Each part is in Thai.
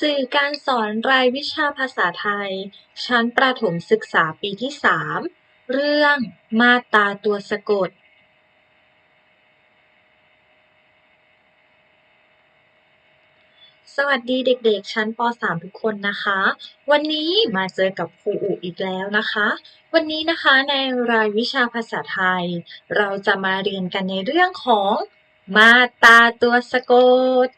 สื่อการสอนรายวิชาภาษาไทย ชั้นประถมศึกษาปีที่ 3 เรื่องมาตราตัวสะกด สวัสดีเด็กๆ ชั้นป .3 ทุกคนนะคะ วันนี้มาเจอกับครูอุอีกแล้วนะคะ วันนี้นะคะในรายวิชาภาษาไทย เราจะมาเรียนกันในเรื่องของมาตราตัวสะกด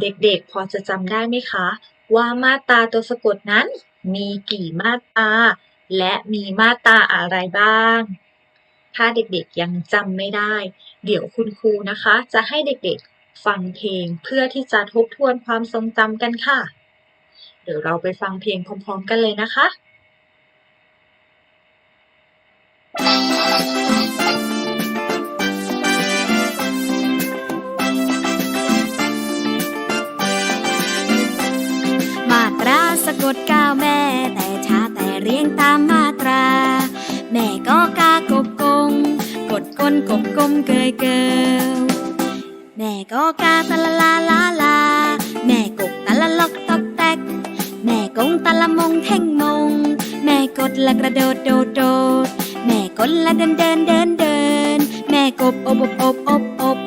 เด็กๆ พอจะจำได้ไหมคะ ว่ามาตราตัวสะกดนั้น มีกี่มาตราและมีมาตราอะไรบ้าง ถ้าเด็กๆยังจำไม่ได้ เดี๋ยวคุณครูนะคะ จะให้เด็กๆฟังเพลงเพื่อที่จะทบทวนความทรงจำกันค่ะ เดี๋ยวเราไปฟังเพลงพร้อมๆกันเลยนะคะ กดก้นกบกลมเกยเกลแม่ก็กาตะละลาลาลา แม่กกตะละล็อกตอกแตก แม่กงตะละมงเท่งมง แม่กดละกระโดดโดดโดด แม่กดละเดินเดินเดินเดิน แม่กบอบอบอบอบอบ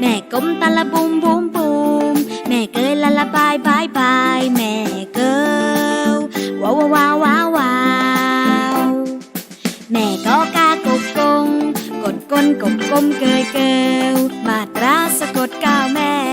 แม่กลมตะละบุมบุมบุมแม่เกยละละบายบายบายแม่เกลว้าวว้าวว้าวว้าว กดก้นกบกลมเกยเกลมาตราสะกดก้าวแม่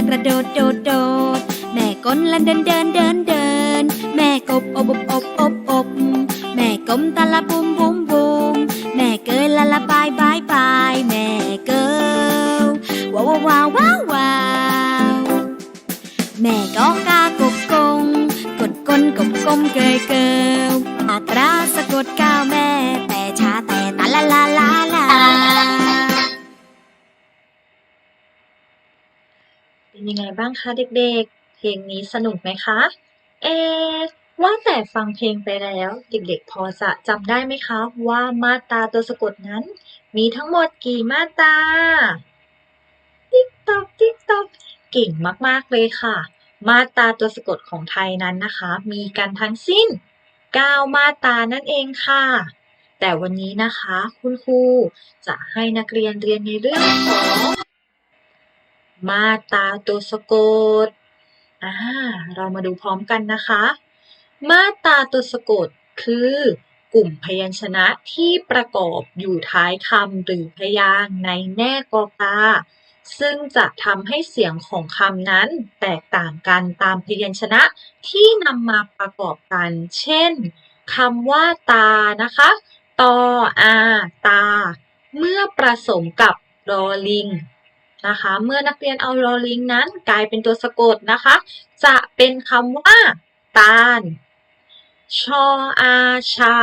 ละกระโดดโดดโดดแม่กลละเดินเดินเดินเดิน แม่กบอบอบอบอบอบแม่กลมตะละบุมบุมบุมแม่เกยละละบายบายบายแม่เกลว้าวว้าวว้าวว้าวแม่ก็กากบกงกดก้นกบกลมเกยเกลมาตราสะกดก้าวแม่ ยังไงบ้างคะเด็กๆ เพลงนี้สนุกไหมคะ เอ ว่าแต่ฟังเพลงไปแล้ว เด็กๆ พอจะจำได้ไหมคะ ว่ามาตราตัวสะกดนั้น มีทั้งหมดกี่มาตราติ๊กตอกติ๊กตอกเก่งมากๆเลยค่ะ มาตราตัวสะกดของไทยนั้นนะคะ มีกันทั้งสิ้น 9 มาตรานั่นเองค่ะแต่วันนี้นะคะ คุณครูจะให้นักเรียนเรียนในเรื่องของ มาตาตัวสะกดอ่าเรามาดูพร้อมกันนะคะ มาตาตัวสะกดคือกลุ่มพยัญชนะที่ประกอบอยู่ท้ายคำหรือพยางค์ในแน่กอกาซึ่งจะทำให้เสียงของคำนั้นแตกต่างกันตามพยัญชนะที่นำมาประกอบกัน เช่นคำว่าตานะคะ ตออา ตา เมื่อประสมกับรอลิง นะคะ เมื่อนักเรียนเอาลอลิงนั้นกลายเป็นตัวสะกดนะคะ จะเป็นคำว่า ตาล ชออาชา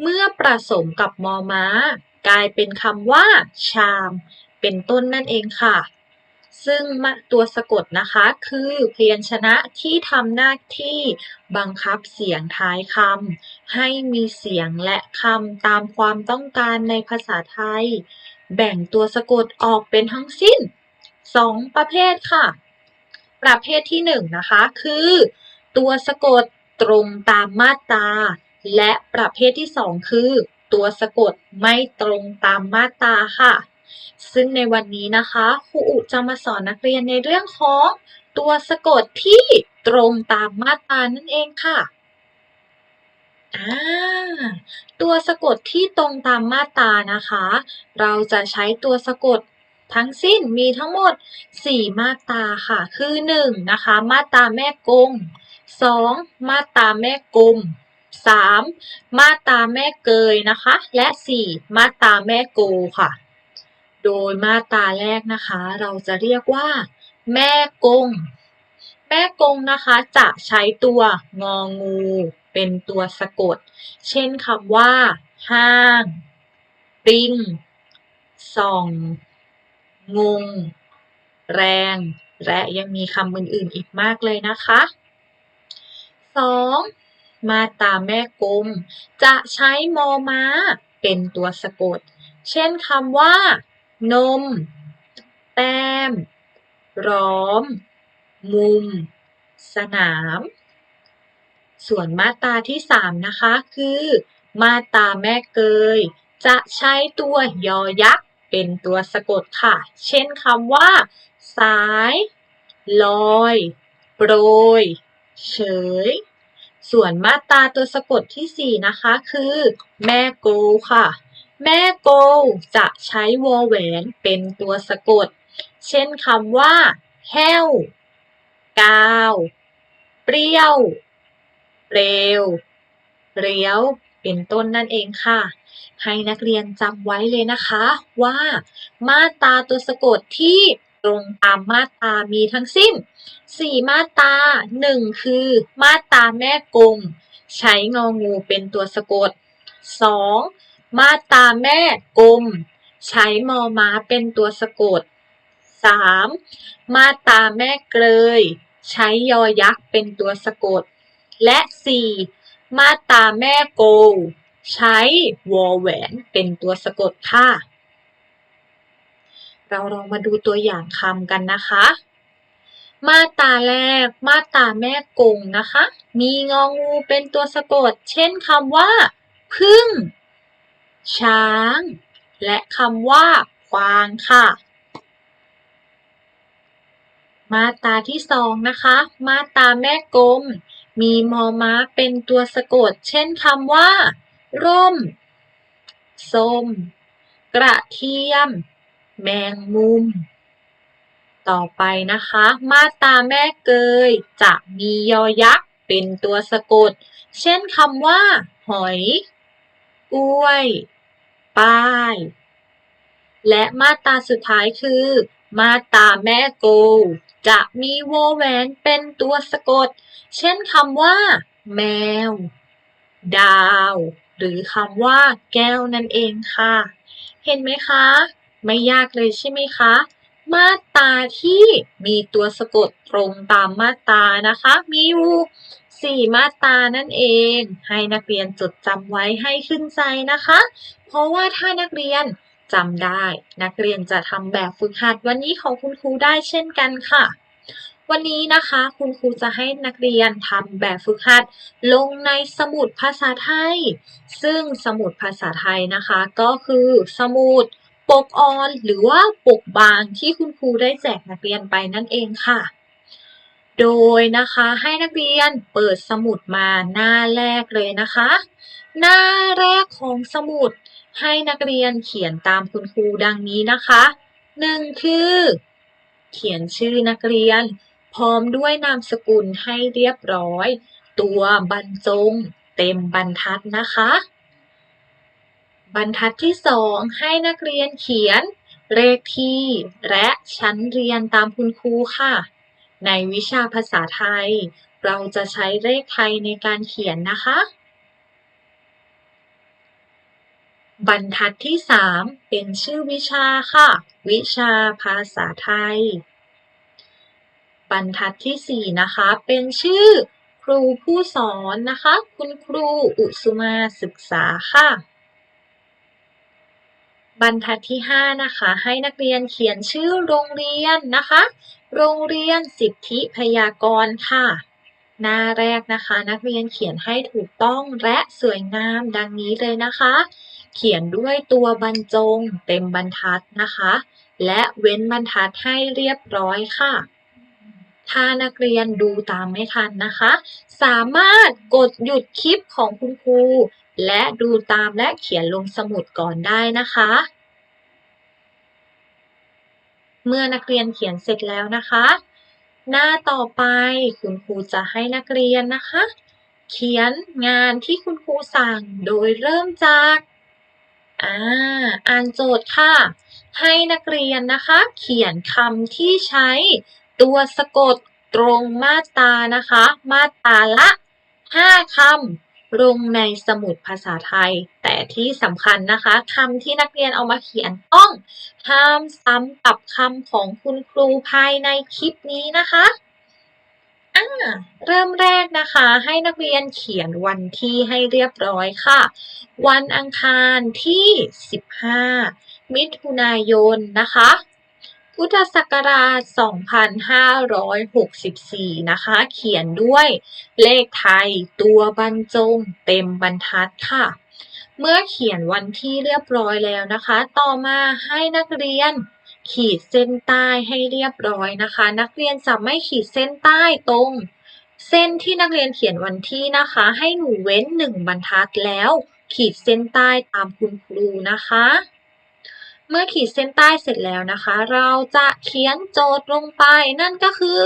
เมื่อประสมกับมอม้า กลายเป็นคำว่า ชาม เป็นต้นนั่นเองค่ะ ซึ่งตัวสะกดนะคะ คือพยัญชนะที่ทำหน้าที่บังคับเสียงท้ายคำให้มีเสียงและคำตามความต้องการในภาษาไทย แบ่งตัวสะกดออกเป็นทั้งสิ้น 2 ประเภทค่ะ ประเภทที่ 1 นะคะ คือ ตัวสะกดตรงตามมาตราและประเภทที่ 2 คือ ตัวสะกดไม่ตรงตามมาตราค่ะ ซึ่งในวันนี้นะคะครูอุจะมาสอนนักเรียนในเรื่องของ ตัวสะกดที่ตรงตามมาตรานั่นเองค่ะ อ่าตัวสะกดที่ตรงตามมาตรานะคะ เราจะใช้ตัวสะกดทั้งสิ้นมีทั้งหมด 4 มาตราค่ะ คือ 1 นะคะ มาตราแม่กง 2 มาตราแม่กลม 3 มาตราแม่เกยนะคะ และ 4 มาตราแม่โกค่ะ โดยมาตราแรกนะคะ เราจะเรียกว่า แม่กงแแม่กงนะคะจะใช้ตัวงองู เป็นตัวสะกด เช่นคำว่า ห้าง ปิ้ง ส่อง งง แรง และยังมีคำอื่นๆอีกมากเลยนะคะ 2. มาตาแม่กลมจะใช้มอม้า เป็นตัวสะกด เช่นคำว่า นม แต้ม ร้อม มุม สนาม ส่วนมาตราที่ 3 นะคะ คือ มาตราแม่เกย จะใช้ตัวยอยักษ์เป็นตัวสะกดค่ะ เช่นคำว่า สาย ลอย โปรย เฉย ส่วนมาตราตัวสะกดที่ 4 นะคะ คือ แม่โกค่ะ แม่โกจะใช้วอแหวนเป็นตัวสะกด เช่นคำว่า แห้ว กาว เปรี้ยว เร็ว เลี้ยว เป็นต้นนั่นเองค่ะ ให้นักเรียนจำไว้เลยนะคะว่า มาตราตัวสะกดที่ตรงตามมาตรามีทั้งสิ้น 4 มาตรา1 คือ มาตราแม่กงใช้งองูเป็นตัวสะกด 2. มาตราแม่กลมใช้มอม้าเป็นตัวสะกด 3. มาตราแม่เกลย ใช้ยอยักษ์เป็นตัวสะกด และ 4. มาตาแม่โกใช้วอแหวนเป็นตัวสะกดค่ะ เราลองมาดูตัวอย่างคำกันนะคะ มาตาแรก มาตาแม่กงนะคะ มีงองูเป็นตัวสะกด เช่นคำว่า พึ่ง ช้าง และคำว่าควางค่ะ มาตาที่สองนะคะ มาตาแม่กล มีมอม้าเป็นตัวสะกด เช่นคำว่า ร่ม ส้ม กระเทียม แมงมุม ต่อไปนะคะ มาตาแม่เกย จะมียอยักษ์เป็นตัวสะกด เช่นคำว่า หอย กล้วย ป้าย และมาตราสุดท้ายคือ มาตาแม่โก จะมีโวแหวนเป็นตัวสะกด เช่นคำว่า แมว ดาว หรือคำว่า แก้วนั่นเองค่ะ เห็นไหมคะ ไม่ยากเลยใช่ไหมคะ มาตาที่มีตัวสะกดตรงตามมาตานะคะ มีอยู่สี่มาตานั่นเอง ให้นักเรียนจดจำไว้ให้ขึ้นใจนะคะ เพราะว่าถ้านักเรียน จำได้ นักเรียนจะทำแบบฝึกหัดวันนี้ของคุณครูได้เช่นกันค่ะ วันนี้นะคะคุณครูจะให้นักเรียนทำแบบฝึกหัด ลงในสมุดภาษาไทย ซึ่งสมุดภาษาไทยนะคะ ก็คือสมุดปกออนหรือว่าปกบางที่คุณครูได้แจกนักเรียนไปนั่นเองค่ะ โดยนะคะให้นักเรียนเปิดสมุดมาหน้าแรกเลยนะคะ หน้าแรกของสมุด ให้นักเรียนเขียนตามคุณครูดังนี้นะคะหนึ่งคือ เขียนชื่อนักเรียน พร้อมด้วยนามสกุลให้เรียบร้อย ตัวบรรจง เต็มบรรทัดนะคะ บรรทัดที่สองให้นักเรียนเขียน เลขที่ และชั้นเรียนตามคุณครูค่ะ ในวิชาภาษาไทย เราจะใช้เลขไทยในการเขียนนะคะ บรรทัดที่ 3 เป็นชื่อวิชาค่ะ วิชาภาษาไทย บรรทัดที่ 4 นะคะ เป็นชื่อครูผู้สอนนะคะ คุณครูอุสุมาศึกษาค่ะ บรรทัดที่ 5 นะคะ ให้นักเรียนเขียนชื่อโรงเรียนนะคะ โรงเรียนสิทธิพยากรค่ะ หน้าแรกนะคะ นักเรียนเขียนให้ถูกต้องและสวยงามดังนี้เลยนะคะ เขียนด้วยตัวบรรจงเต็มบรรทัดนะคะ และเว้นบรรทัดให้เรียบร้อยค่ะ ถ้านักเรียนดูตามไม่ทันนะคะ สามารถกดหยุดคลิปของคุณครู และดูตามและเขียนลงสมุดก่อนได้นะคะเมื่อนักเรียนเขียนเสร็จแล้วนะคะ หน้าต่อไปคุณครูจะให้นักเรียนนะคะ เขียนงานที่คุณครูสั่งโดยเริ่มจากอ่าอ่านโจทย์ค่ะ ให้นักเรียนนะคะ เขียนคำที่ใช้ตัวสะกดตรงมาตรานะคะ มาตราละ 5คำ ลงในสมุดภาษาไทย แต่ที่สำคัญนะคะคำที่นักเรียนเอามาเขียนต้องห้ามซ้ำกับคำของคุณครูภายในคลิปนี้นะคะอ่าเริ่มแรกนะคะ ให้นักเรียนเขียนวันที่ให้เรียบร้อยค่ะ วันอังคารที่ 15 มิถุนายนนะคะ พุทธศักราช 2564 นะคะ เขียนด้วยเลขไทยตัวบรรจงเต็มบรรทัดค่ะ เมื่อเขียนวันที่เรียบร้อยแล้วนะคะ ต่อมาให้นักเรียนขีดเส้นใต้ให้เรียบร้อยนะคะ นักเรียนจะไม่ขีดเส้นใต้ตรง เส้นที่นักเรียนเขียนวันที่นะคะ ให้หนูเว้นหนึ่งบรรทัดแล้ว ขีดเส้นใต้ตามคุณครูนะคะ เมื่อขีดเส้นใต้เสร็จแล้วนะคะ เราจะเขียนโจทย์ลงไป นั่นก็คือ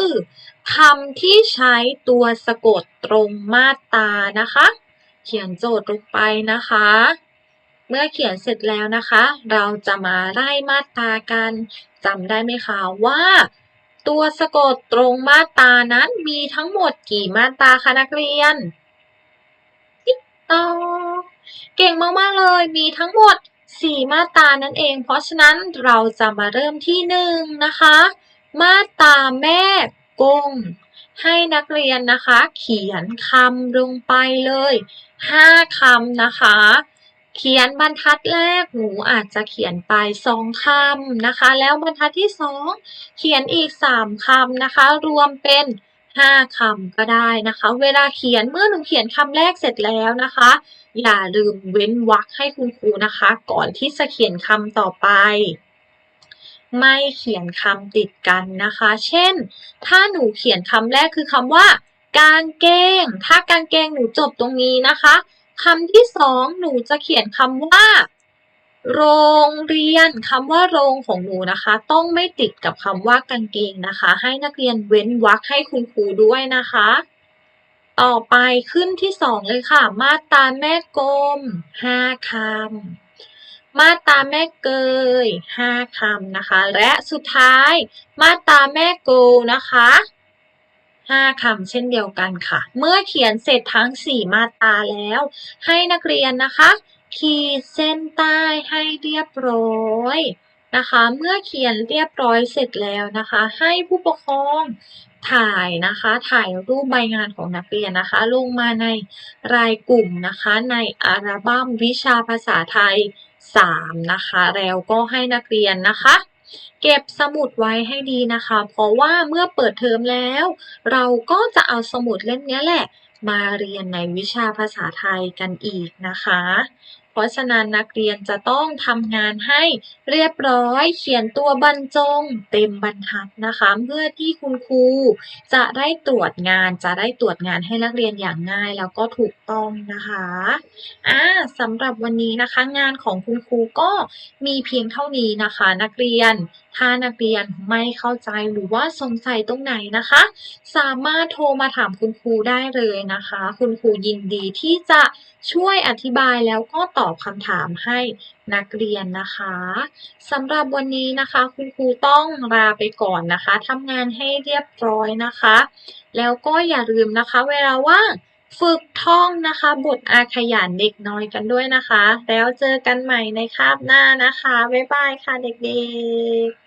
คำที่ใช้ตัวสะกดตรงมาตรานะคะ เขียนโจทย์ลงไปนะคะ เมื่อเขียนเสร็จแล้วนะคะ เราจะมาไล่มาตรากันจำได้ไหมคะว่า ตัวสะกดตรงมาตรานั้นมีทั้งหมดกี่มาตราคะนักเรียนติ๊กตอเก่งมากๆเลยมีทั้งหมด 4มาตรานั่นเอง เพราะฉะนั้นเราจะมาเริ่มที่หนึ่งนะคะ มาตราแม่กง ให้นักเรียนนะคะ เขียนคำลงไปเลย5คำนะคะ เขียนบรรทัดแรกหนูอาจจะเขียนไปสองคำนะคะ แล้วบรรทัดที่สองเขียนอีกสามคำนะคะ รวมเป็น ห้าคำก็ได้นะคะ เวลาเขียนเมื่อหนูเขียนคำแรกเสร็จแล้วนะคะ อย่าลืมเว้นวรรคให้คุณครูนะคะ ก่อนที่จะเขียนคำต่อไป ไม่เขียนคำติดกันนะคะ เช่น ถ้าหนูเขียนคำแรกคือคำว่า กางเกง ถ้ากางเกงหนูจบตรงนี้นะคะคำที่สองหนูจะเขียนคำว่า โรงเรียนคำว่าโรงของหนูนะคะ ต้องไม่ติดกับคำว่ากางเกงนะคะ ให้นักเรียนเว้นวรรคให้คุณครูด้วยนะคะ ต่อไปขึ้นที่สองเลยค่ะ มาตาแม่กลมห้าคำมาตาแม่เกยห้าคำนะคะ และสุดท้าย มาตาแม่โกนะคะห้าคำเช่นเดียวกันค่ะ เมื่อเขียนเสร็จทั้งสี่มาตาแล้ว ให้นักเรียนนะคะ ขีดเส้นใต้ให้เรียบร้อยนะคะ เมื่อเขียนเรียบร้อยเสร็จแล้วนะคะ ให้ผู้ปกครองถ่ายนะคะ ถ่ายรูปใบงานของนักเรียนนะคะ ลงมาในรายกลุ่มนะคะในอัลบั้มวิชาภาษาไทย 3 นะคะ แล้วก็ให้นักเรียนนะคะเก็บสมุดไว้ให้ดีนะคะ เพราะว่าเมื่อเปิดเทอมแล้ว เราก็จะเอาสมุดเล่มนี้แหละ มาเรียนในวิชาภาษาไทยกันอีกนะคะ เพราะฉะนั้นนักเรียนจะต้องทำงานให้เรียบร้อย เขียนตัวบรรจง เต็มบรรทัดนะคะ เพื่อที่คุณครูจะได้ตรวจงานจะได้ตรวจงานให้นักเรียนอย่างง่ายแล้วก็ถูกต้องนะคะอ่าสำหรับวันนี้นะคะ งานของคุณครูก็มีเพียงเท่านี้นะคะ นักเรียน ถ้านักเรียนไม่เข้าใจหรือว่าสงสัยตรงไหนนะคะ สามารถโทรมาถามคุณครูได้เลยนะคะ คุณครูยินดีที่จะช่วยอธิบายแล้วก็ตอบคำถามให้นักเรียนนะคะสำหรับวันนี้นะคะ คุณครูต้องลาไปก่อนนะคะทำงานให้เรียบร้อยนะคะ แล้วก็อย่าลืมนะคะ เวลาว่างฝึกท่องนะคะ บทอาขยานเด็กน้อยกันด้วยนะคะ แล้วเจอกันใหม่ในคาบหน้านะคะ บ๊ายบายค่ะเด็กๆ